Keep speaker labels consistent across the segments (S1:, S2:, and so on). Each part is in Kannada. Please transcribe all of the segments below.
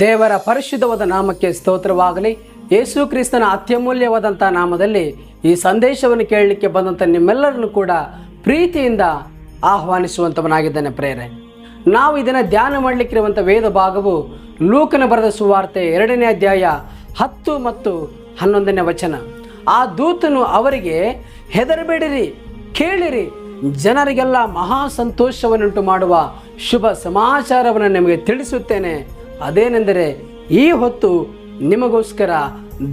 S1: ದೇವರ ಪರಿಶುದ್ಧವಾದ ನಾಮಕ್ಕೆ ಸ್ತೋತ್ರವಾಗಲಿ. ಯೇಸು ಕ್ರಿಸ್ತನ ಅತ್ಯಮೂಲ್ಯವಾದಂಥ ನಾಮದಲ್ಲಿ ಈ ಸಂದೇಶವನ್ನು ಕೇಳಲಿಕ್ಕೆ ಬಂದಂಥ ನಿಮ್ಮೆಲ್ಲರನ್ನು ಕೂಡ ಪ್ರೀತಿಯಿಂದ ಆಹ್ವಾನಿಸುವಂಥವನಾಗಿದ್ದಾನೆ ಪ್ರೇರೆ ನಾವು ಇದನ್ನು ಧ್ಯಾನ ಮಾಡಲಿಕ್ಕಿರುವಂಥ ವೇದ ಭಾಗವು ಲೂಕನ ಬರೆದ ಸುವಾರ್ತೆ ಎರಡನೇ ಅಧ್ಯಾಯ ಹತ್ತು ಮತ್ತು ಹನ್ನೊಂದನೇ ವಚನ. ಆ ದೂತನು ಅವರಿಗೆ, ಹೆದರಬೇಡಿರಿ, ಕೇಳಿರಿ. ಜನರಿಗೆಲ್ಲ ಮಹಾ ಸಂತೋಷವನ್ನುಂಟು ಮಾಡುವ ಶುಭ ಸಮಾಚಾರವನ್ನು ನಿಮಗೆ ತಿಳಿಸುತ್ತೇನೆ. ಅದೇನೆಂದರೆ, ಈ ಹೊತ್ತು ನಿಮಗೋಸ್ಕರ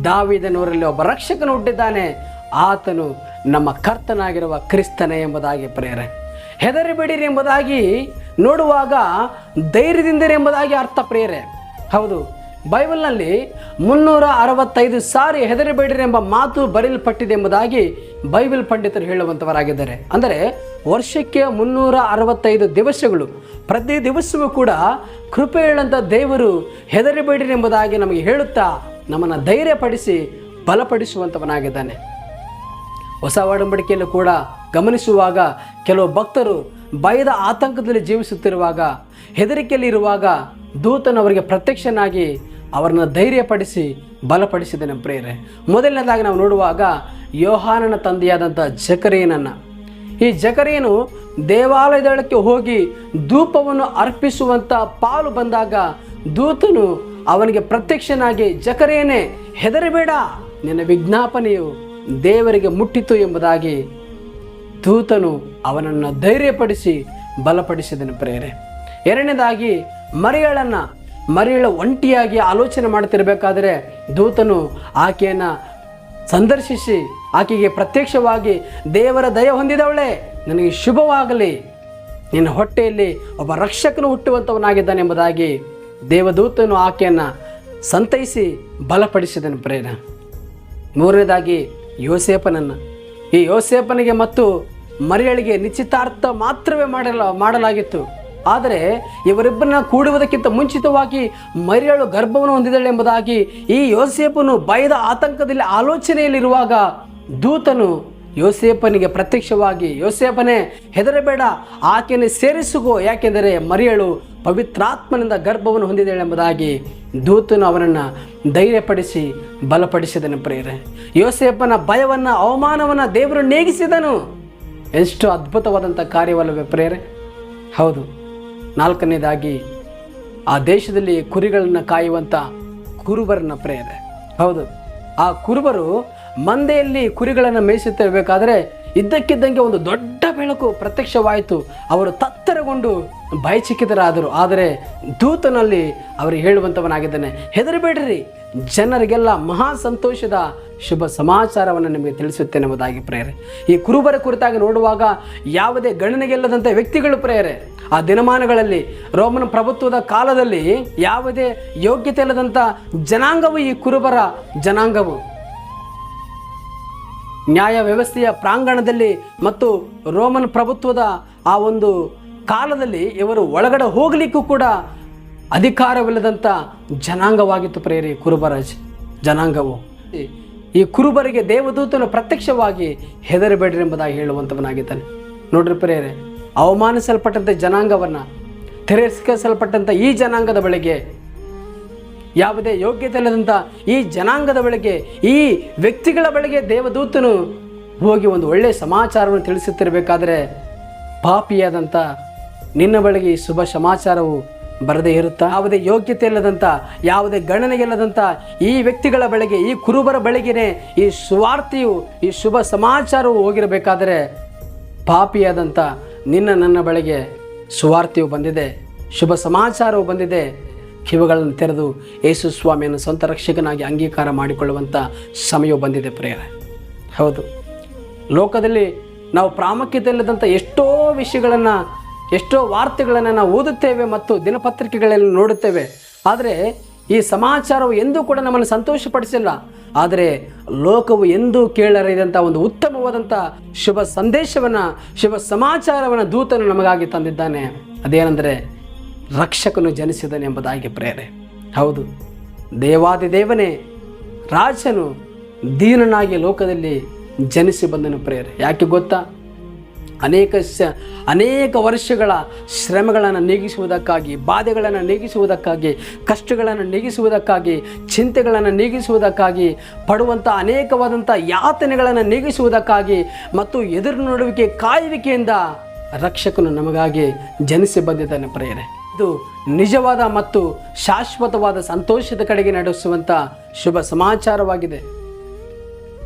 S1: ದಾವಿದನವರಲ್ಲಿ ಒಬ್ಬ ರಕ್ಷಕನು ಹುಟ್ಟಿದ್ದಾನೆ. ಆತನು ನಮ್ಮ ಕರ್ತನಾಗಿರುವ ಕ್ರಿಸ್ತನೇ ಎಂಬುದಾಗಿ ಪ್ರೇರೆ ಹೆದರಿಬೇಡಿರಿ ಎಂಬುದಾಗಿ ನೋಡುವಾಗ ಧೈರ್ಯದಿಂದಿರಿ ಎಂಬುದಾಗಿ ಅರ್ಥ ಪ್ರೇರೆ ಹೌದು ಬೈಬಲ್ನಲ್ಲಿ ಮುನ್ನೂರ ಅರವತ್ತೈದು ಸಾರಿ ಹೆದರಿಬೇಡಿರಿ ಎಂಬ ಮಾತು ಬರೆಯಲ್ಪಟ್ಟಿದೆ ಎಂಬುದಾಗಿ ಬೈಬಲ್ ಪಂಡಿತರು ಹೇಳುವಂಥವರಾಗಿದ್ದಾರೆ. ಅಂದರೆ ವರ್ಷಕ್ಕೆ ಮುನ್ನೂರ ಅರವತ್ತೈದು ದಿವಸಗಳು, ಪ್ರತಿ ದಿವಸವೂ ಕೂಡ ಕೃಪೆ ಹೇಳಂಥ ದೇವರು ಹೆದರಿಬೇಡಿರಿ ಎಂಬುದಾಗಿ ನಮಗೆ ಹೇಳುತ್ತಾ ನಮ್ಮನ್ನು ಧೈರ್ಯಪಡಿಸಿ ಬಲಪಡಿಸುವಂಥವನಾಗಿದ್ದಾನೆ. ಹೊಸ ಒಡಂಬಡಿಕೆಯಲ್ಲೂ ಕೂಡ ಗಮನಿಸುವಾಗ ಕೆಲವು ಭಕ್ತರು ಭಯದ ಆತಂಕದಲ್ಲಿ ಜೀವಿಸುತ್ತಿರುವಾಗ, ಹೆದರಿಕೆಯಲ್ಲಿರುವಾಗ ದೂತನವರಿಗೆ ಪ್ರತ್ಯಕ್ಷನಾಗಿ ಅವರನ್ನ ಧೈರ್ಯಪಡಿಸಿ ಬಲಪಡಿಸಿದನು ಪ್ರೇರೆ ಮೊದಲನೇದಾಗಿ ನಾವು ನೋಡುವಾಗ ಯೋಹಾನನ ತಂದೆಯಾದಂಥ ಜಕರೇನನ್ನು. ಈ ಜಕರೇನು ದೇವಾಲಯದೊಳಕ್ಕೆ ಹೋಗಿ ಧೂಪವನ್ನು ಅರ್ಪಿಸುವಂಥ ಪಾಲು ಬಂದಾಗ ದೂತನು ಅವನಿಗೆ ಪ್ರತ್ಯಕ್ಷನಾಗಿ, ಜಕರೇನೆ, ಹೆದರಬೇಡ, ನಿನ್ನ ವಿಜ್ಞಾಪನೆಯು ದೇವರಿಗೆ ಮುಟ್ಟಿತು ಎಂಬುದಾಗಿ ದೂತನು ಅವನನ್ನು ಧೈರ್ಯಪಡಿಸಿ, ಬಲಪಡಿಸಿದನು ಪ್ರೇರೆ ಎರಡನೇದಾಗಿ ಮರಿಯಳನ್ನು ಮರಿಯಳ ಒಂಟಿಯಾಗಿ ಆಲೋಚನೆ ಮಾಡ್ತಿರಬೇಕಾದರೆ ದೂತನು ಆಕೆಯನ್ನು ಸಂದರ್ಶಿಸಿ ಆಕೆಗೆ ಪ್ರತ್ಯಕ್ಷವಾಗಿ, ದೇವರ ದಯ ಹೊಂದಿದವಳೆ, ನನಗೆ ಶುಭವಾಗಲಿ. ನಿನ್ನ ಹೊಟ್ಟೆಯಲ್ಲಿ ಒಬ್ಬ ರಕ್ಷಕನು ಹುಟ್ಟುವಂಥವನಾಗಿದ್ದಾನೆ ಎಂಬುದಾಗಿ ದೇವದೂತನು ಆಕೆಯನ್ನು ಸಂತೈಸಿ ಬಲಪಡಿಸಿದನು ಪ್ರೇರ ಮೂರನೇದಾಗಿ ಯೋಸೇಪನನ್ನು ಈ ಯೋಸೇಪನಿಗೆ ಮತ್ತು ಮರಿಯಳಿಗೆ ನಿಶ್ಚಿತಾರ್ಥ ಮಾತ್ರವೇ ಮಾಡಲ, ಮಾಡಲಾಗಿತ್ತು. ಆದರೆ ಇವರಿಬ್ಬರನ್ನ ಕೂಡುವುದಕ್ಕಿಂತ ಮುಂಚಿತವಾಗಿ ಮರಿಯಳು ಗರ್ಭವನ್ನು ಹೊಂದಿದ್ದಾಳೆ ಎಂಬುದಾಗಿ ಈ ಯೋಸೇಪನು ಭಯದ ಆತಂಕದಲ್ಲಿ ಆಲೋಚನೆಯಲ್ಲಿರುವಾಗ ದೂತನು ಯೋಸೇಪನಿಗೆ ಪ್ರತ್ಯಕ್ಷವಾಗಿ ಯೋಸೇಪನೇ ಹೆದರಬೇಡ, ಆಕೆಯನ್ನು ಸೇರಿಸುಗೋ, ಯಾಕೆಂದರೆ ಮರಿಯಳು ಪವಿತ್ರಾತ್ಮನಿಂದ ಗರ್ಭವನ್ನು ಹೊಂದಿದ್ದಾಳೆ ಎಂಬುದಾಗಿ ದೂತನು ಅವನನ್ನು ಧೈರ್ಯಪಡಿಸಿ ಬಲಪಡಿಸಿದನು ಪ್ರೇರೆ ಯೋಸೇಪನ ಭಯವನ್ನು, ಅವಮಾನವನ್ನು ದೇವರು ನೇಗಿಸಿದನು. ಎಷ್ಟು ಅದ್ಭುತವಾದಂಥ ಕಾರ್ಯವಲ್ಲವೇ ಪ್ರೇರೆ ಹೌದು. ನಾಲ್ಕನೇದಾಗಿ, ಆ ದೇಶದಲ್ಲಿ ಕುರಿಗಳನ್ನು ಕಾಯುವಂಥ ಕುರುಬರನ್ನ ಪ್ರೇರೆ. ಹೌದು. ಆ ಕುರುಬರು ಮಂದೆಯಲ್ಲಿ ಕುರಿಗಳನ್ನು ಮೇಯಿಸುತ್ತಿರಬೇಕಾದ್ರೆ ಇದ್ದಕ್ಕಿದ್ದಂಗೆ ಒಂದು ದೊಡ್ಡ ಬೆಳಕು ಪ್ರತ್ಯಕ್ಷವಾಯಿತು. ಅವರು ತತ್ತರಗೊಂಡು ಭಯಚಿಕ್ಕಿತರಾದರು ಆದರೆ ದೂತನಲ್ಲಿ ಅವರು ಹೇಳುವಂಥವನಾಗಿದ್ದಾನೆ, ಹೆದರಬೇಡ್ರಿ. ಜನರಿಗೆಲ್ಲ ಮಹಾ ಸಂತೋಷದ ಶುಭ ಸಮಾಚಾರವನ್ನು ನಿಮಗೆ ತಿಳಿಸುತ್ತೇನೆ ಎಂಬುದಾಗಿ ಪ್ರೇರೆ. ಈ ಕುರುಬರ ಕುರಿತಾಗಿ ನೋಡುವಾಗ ಯಾವುದೇ ಗಣನೆಗೆಲ್ಲದಂಥ ವ್ಯಕ್ತಿಗಳು ಪ್ರೇರೆ. ಆ ದಿನಮಾನಗಳಲ್ಲಿ, ರೋಮನ್ ಪ್ರಭುತ್ವದ ಕಾಲದಲ್ಲಿ ಯಾವುದೇ ಯೋಗ್ಯತೆ ಇಲ್ಲದಂಥ ಜನಾಂಗವು ಈ ಕುರುಬರ ಜನಾಂಗವು. ನ್ಯಾಯ ವ್ಯವಸ್ಥೆಯ ಪ್ರಾಂಗಣದಲ್ಲಿ ಮತ್ತು ರೋಮನ್ ಪ್ರಭುತ್ವದ ಆ ಒಂದು ಕಾಲದಲ್ಲಿ ಇವರು ಒಳಗಡೆ ಹೋಗಲಿಕ್ಕೂ ಕೂಡ ಅಧಿಕಾರವಿಲ್ಲದಂಥ ಜನಾಂಗವಾಗಿತ್ತು ಪ್ರೇರಿ ಕುರುಬರಾಜ್ ಜನಾಂಗವು. ಈ ಕುರುಬರಿಗೆ ದೇವದೂತನು ಪ್ರತ್ಯಕ್ಷವಾಗಿ ಹೆದರಬೇಡ್ರಿ ಎಂಬುದಾಗಿ ಹೇಳುವಂಥವನಾಗಿದ್ದಾನೆ ನೋಡ್ರಿ ಪ್ರೇರೆ ಅವಮಾನಿಸಲ್ಪಟ್ಟಂಥ ಜನಾಂಗವನ್ನು ತಿರಸ್ಕರಿಸಲ್ಪಟ್ಟಂಥ ಈ ಜನಾಂಗದ ಬಳಿಗೆ ಯಾವುದೇ ಯೋಗ್ಯತೆ ಇಲ್ಲದಂಥ ಈ ಜನಾಂಗದ ಬಳಿಗೆ, ಈ ವ್ಯಕ್ತಿಗಳ ಬಳಿಗೆ ದೇವದೂತನು ಹೋಗಿ ಒಂದು ಒಳ್ಳೆಯ ಸಮಾಚಾರವನ್ನು ತಿಳಿಸುತ್ತಿರಬೇಕಾದರೆ ಪಾಪಿಯಾದಂಥ ನಿನ್ನ ಬಳಿಗೆ ಈ ಶುಭ ಸಮಾಚಾರವು ಬರದೇ ಇರುತ್ತಾ? ಯಾವುದೇ ಯೋಗ್ಯತೆ ಇಲ್ಲದಂಥ ಯಾವುದೇ ಗಣನೆಗಿಲ್ಲದಂಥ ಈ ವ್ಯಕ್ತಿಗಳ ಬಳಿಗೆ, ಈ ಕುರುಬರ ಬಳಿಗೆನೆ ಈ ಸುವಾರ್ತೆಯು, ಈ ಶುಭ ಸಮಾಚಾರವು ಹೋಗಿರಬೇಕಾದರೆ ಪಾಪಿಯಾದಂಥ ನಿನ್ನ ನನ್ನ ಬಳಿಗೆ ಸುವಾರ್ತೆಯು ಬಂದಿದೆ, ಶುಭ ಸಮಾಚಾರವು ಬಂದಿದೆ. ಕಿವಿಗಳನ್ನು ತೆರೆದು ಯೇಸು ಸ್ವಾಮಿಯನ್ನು ಸ್ವಂತ ರಕ್ಷಕನಾಗಿ ಅಂಗೀಕಾರ ಮಾಡಿಕೊಳ್ಳುವಂಥ ಸಮಯ ಬಂದಿದೆ ಪ್ರೇರೆ ಹೌದು. ಲೋಕದಲ್ಲಿ ನಾವು ಪ್ರಾಮುಖ್ಯತೆ ಇಲ್ಲದಂಥ ಎಷ್ಟೋ ವಿಷಯಗಳನ್ನು, ಎಷ್ಟೋ ವಾರ್ತೆಗಳನ್ನು ನಾವು ಓದುತ್ತೇವೆ ಮತ್ತು ದಿನಪತ್ರಿಕೆಗಳಲ್ಲಿ ನೋಡುತ್ತೇವೆ. ಆದರೆ ಈ ಸಮಾಚಾರವು ಎಂದೂ ಕೂಡ ನಮ್ಮನ್ನು ಸಂತೋಷಪಡಿಸಿಲ್ಲ. ಆದರೆ ಲೋಕವು ಎಂದೂ ಕೇಳರಿದಂಥ ಒಂದು ಉತ್ತಮವಾದಂಥ ಶುಭ ಸಂದೇಶವನ್ನು, ಶುಭ ಸಮಾಚಾರವನ್ನು ದೂತನು ನಮಗಾಗಿ ತಂದಿದ್ದಾನೆ. ಅದೇನೆಂದರೆ ರಕ್ಷಕನು ಜನಿಸಿದನು ಎಂಬುದಾಗಿ ಪ್ರೇರೆ. ಹೌದು, ದೇವಾದಿ ದೇವನೇ ರಾಜನು ದೀನನಾಗಿ ಲೋಕದಲ್ಲಿ ಜನಿಸಿ ಬಂದನು ಪ್ರೇರೆ. ಯಾಕೆ ಗೊತ್ತಾ? ಅನೇಕ ಶ ಅನೇಕ ವರ್ಷಗಳ ಶ್ರಮಗಳನ್ನು ನೀಗಿಸುವುದಕ್ಕಾಗಿ, ಬಾಧೆಗಳನ್ನು ನೀಗಿಸುವುದಕ್ಕಾಗಿ, ಕಷ್ಟಗಳನ್ನು ನೀಗಿಸುವುದಕ್ಕಾಗಿ, ಚಿಂತೆಗಳನ್ನು ನೀಗಿಸುವುದಕ್ಕಾಗಿ, ಪಡುವಂಥ ಅನೇಕವಾದಂಥ ಯಾತನೆಗಳನ್ನು ನೀಗಿಸುವುದಕ್ಕಾಗಿ ಮತ್ತು ಎದುರು ನೋಡುವಿಕೆ ಕಾಯುವಿಕೆಯಿಂದ ರಕ್ಷಕನು ನಮಗಾಗಿ ಜನಿಸಿ ಬಂದಿದ್ದಾನೆ ಪ್ರೇರೆ. ಇದು ನಿಜವಾದ ಮತ್ತು ಶಾಶ್ವತವಾದ ಸಂತೋಷದ ಕಡೆಗೆ ನಡೆಸುವಂಥ ಶುಭ ಸಮಾಚಾರವಾಗಿದೆ.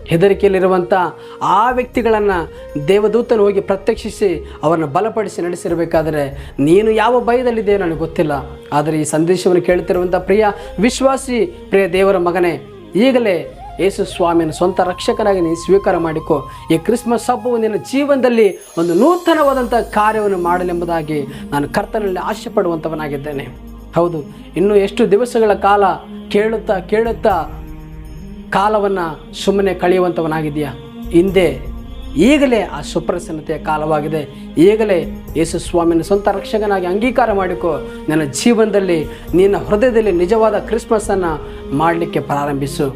S1: ಹೆದರಿಕೆಯಲ್ಲಿರುವಂಥ ಆ ವ್ಯಕ್ತಿಗಳನ್ನು ದೇವದೂತನು ಹೋಗಿ ಪ್ರತ್ಯಕ್ಷಿಸಿ ಅವರನ್ನು ಬಲಪಡಿಸಿ ನಡೆಸಿರಬೇಕಾದರೆ ನೀನು ಯಾವ ಭಯದಲ್ಲಿದೆಯೋ ನನಗೆ ಗೊತ್ತಿಲ್ಲ. ಆದರೆ ಈ ಸಂದೇಶವನ್ನು ಕೇಳ್ತಿರುವಂಥ ಪ್ರಿಯ ವಿಶ್ವಾಸಿ, ಪ್ರಿಯ ದೇವರ ಮಗನೇ, ಈಗಲೇ ಯೇಸು ಸ್ವಾಮಿಯನ್ನು ಸ್ವಂತ ರಕ್ಷಕನಾಗಿ ನೀನು ಸ್ವೀಕಾರ ಮಾಡಿಕೊ. ಈ ಕ್ರಿಸ್ಮಸ್ ಹಬ್ಬವು ನಿನ್ನ ಜೀವನದಲ್ಲಿ ಒಂದು ನೂತನವಾದಂಥ ಕಾರ್ಯವನ್ನು ಮಾಡಲೆಂಬುದಾಗಿ ನಾನು ಕರ್ತನಲ್ಲಿ ಆಶೆ ಪಡುವಂಥವನಾಗಿದ್ದೇನೆ ಹೌದು, ಇನ್ನು ಎಷ್ಟು ದಿವಸಗಳ ಕಾಲ ಕೇಳುತ್ತಾ ಕೇಳುತ್ತಾ ಕಾಲವನ್ನು ಸುಮ್ಮನೆ ಕಳೆಯುವಂಥವನಾಗಿದೆಯಾ ಹಿಂದೆ ಈಗಲೇ ಆ ಸುಪ್ರಸನ್ನತೆಯ ಕಾಲವಾಗಿದೆ. ಈಗಲೇ ಯೇಸು ಸ್ವಾಮಿನ ಸ್ವಂತ ರಕ್ಷಕನಾಗಿ ಅಂಗೀಕಾರ ಮಾಡಿಕೊ. ನನ್ನ ಜೀವನದಲ್ಲಿ, ನಿನ್ನ ಹೃದಯದಲ್ಲಿ ನಿಜವಾದ ಕ್ರಿಸ್ಮಸನ್ನು ಮಾಡಲಿಕ್ಕೆ ಪ್ರಾರಂಭಿಸು.